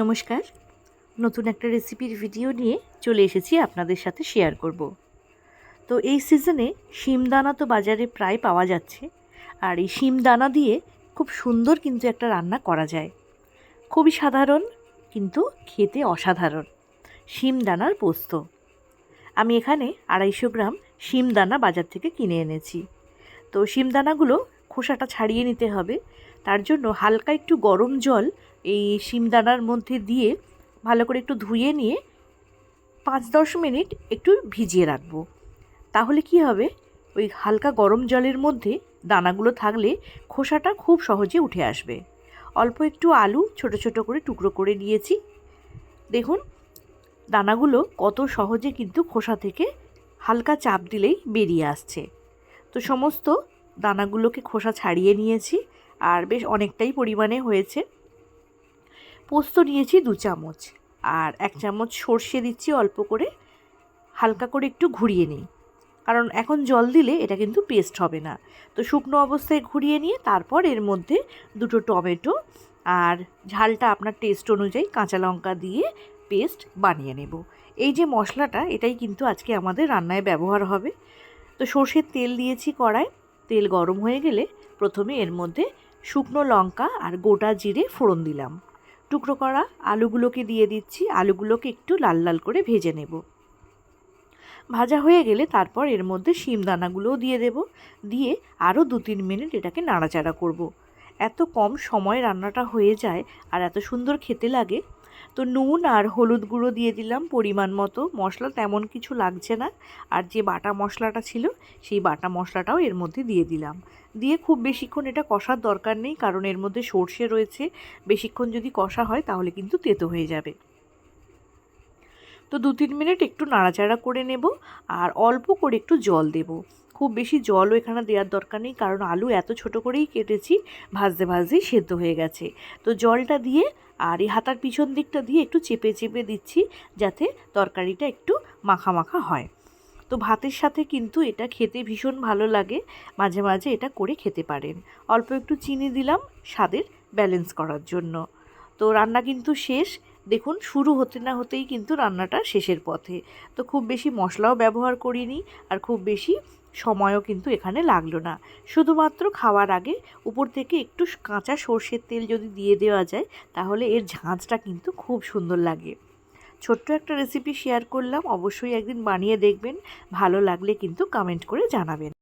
নমস্কার। নতুন একটা রেসিপির ভিডিও নিয়ে চলে এসেছি আপনাদের সাথে শেয়ার করব। তো এই সিজনে শিমদানা তো বাজারে প্রায় পাওয়া যাচ্ছে আর এই শিমদানা দিয়ে খুব সুন্দর কিন্তু একটা রান্না করা যায়। খুবই সাধারণ কিন্তু খেতে অসাধারণ শিমদানার পোস্ত। আমি এখানে আড়াইশো গ্রাম শিমদানা বাজার থেকে কিনে এনেছি। তো শিমদানাগুলো খোসাটা ছাড়িয়ে নিতে হবে তার জন্য হালকা একটু গরম জল এই শিমদানার মধ্যে দিয়ে ভালো করে একটু ধুয়ে নিয়ে পাঁচ দশ মিনিট একটু ভিজিয়ে রাখব। তাহলে কি হবে? ওই হালকা গরম জলের মধ্যে দানাগুলো থাকলে খোসাটা খুব সহজে উঠে আসবে। অল্প একটু আলু ছোট ছোট করে টুকরো করে নিয়েছি। দেখুন, দানাগুলো কত সহজে কিন্তু খোসা থেকে হালকা চাপ দিলেই বেরিয়ে আসছে। তো সমস্ত দানাগুলোকে খোসা ছাড়িয়ে নিয়েছি। আর বেশ অনেকটাই পরিমাণে হয়েছে। পোস্ত নিয়েছি দু চামচ আর এক চামচ সর্ষে দিচ্ছি অল্প করে। হালকা করে একটু ঘুরিয়ে নিই। কারণ এখন জল দিলে এটা কিন্তু পেস্ট হবে না। তো শুকনো অবস্থায় ঘুরিয়ে নিয়ে তারপর এর মধ্যে দুটো টমেটো আর ঝালটা আপনার টেস্ট অনুযায়ী কাঁচা লঙ্কা দিয়ে পেস্ট বানিয়ে নেব। এই যে মশলাটা, এটাই কিন্তু আজকে আমাদের রান্নায় ব্যবহার হবে। তো সর্ষের তেল দিয়েছি কড়ায় তেল গরম হয়ে গেলে প্রথমে এর মধ্যে শুকনো লঙ্কা আর গোটা জিরে ফোড়ন দিলাম। টুকরো করা আলুগুলোকে দিয়ে দিচ্ছি। আলুগুলোকে একটু লাল লাল করে ভেজে নেব। ভাজা হয়ে গেলে তারপর এর মধ্যে শিম দানাগুলোও দিয়ে দেব। দিয়ে আরও দু তিন মিনিট এটাকে নাড়াচাড়া করব। এত কম সময় রান্নাটা হয়ে যায় আর এত সুন্দর খেতে লাগে তো নুন আর হলুদ গুঁড়ো দিয়ে দিলাম পরিমাণ মতো। মশলা তেমন কিছু লাগছে না। আর যে বাটা মশলাটা ছিল, সেই বাটা মশলাটাও এর মধ্যে দিয়ে দিলাম। দিয়ে খুব বেশিক্ষণ এটা কষার দরকার নেই, কারণ এর মধ্যে সর্ষে রয়েছে। বেশিক্ষণ যদি কষা হয়, তাহলে কিন্তু তেতো হয়ে যাবে। তো দু তিন মিনিট একটু নাড়াচাড়া করে নেব আর অল্প করে একটু জল দেব। খুব বেশি জলও এখানে দেওয়ার দরকার নেই কারণ আলু এত ছোট করেই কেটেছি, ভাজতে ভাজতেই সেদ্ধ হয়ে গেছে। তো জলটা দিয়ে আর এই হাতার পিছন দিকটা দিয়ে একটু চেপে চেপে দিচ্ছি যাতে তরকারিটা একটু মাখা মাখা হয়। তো ভাতের সাথে কিন্তু এটা খেতে ভীষণ ভালো লাগে, মাঝে মাঝে এটা করে খেতে পারেন। অল্প একটু চিনি দিলাম স্বাদের ব্যালেন্স করার জন্য। তো রান্না কিন্তু শেষ দেখুন, শুরু হতে না হতেই কিন্তু রান্নাটা শেষের পথে। তো খুব বেশি মশলাও ব্যবহার করিনি আর খুব বেশি সময়ও কিন্তু এখানে লাগল না। শুধুমাত্র খাওয়ার আগে উপর থেকে একটু কাঁচা সর্ষের তেল যদি দিয়ে দেওয়া যায়, তাহলে এর ঝাঁঝটা কিন্তু খুব সুন্দর লাগে। ছোট্ট একটা রেসিপি শেয়ার করলাম, অবশ্যই একদিন বানিয়ে দেখবেন। ভালো লাগলে কিন্তু কমেন্ট করে জানাবেন।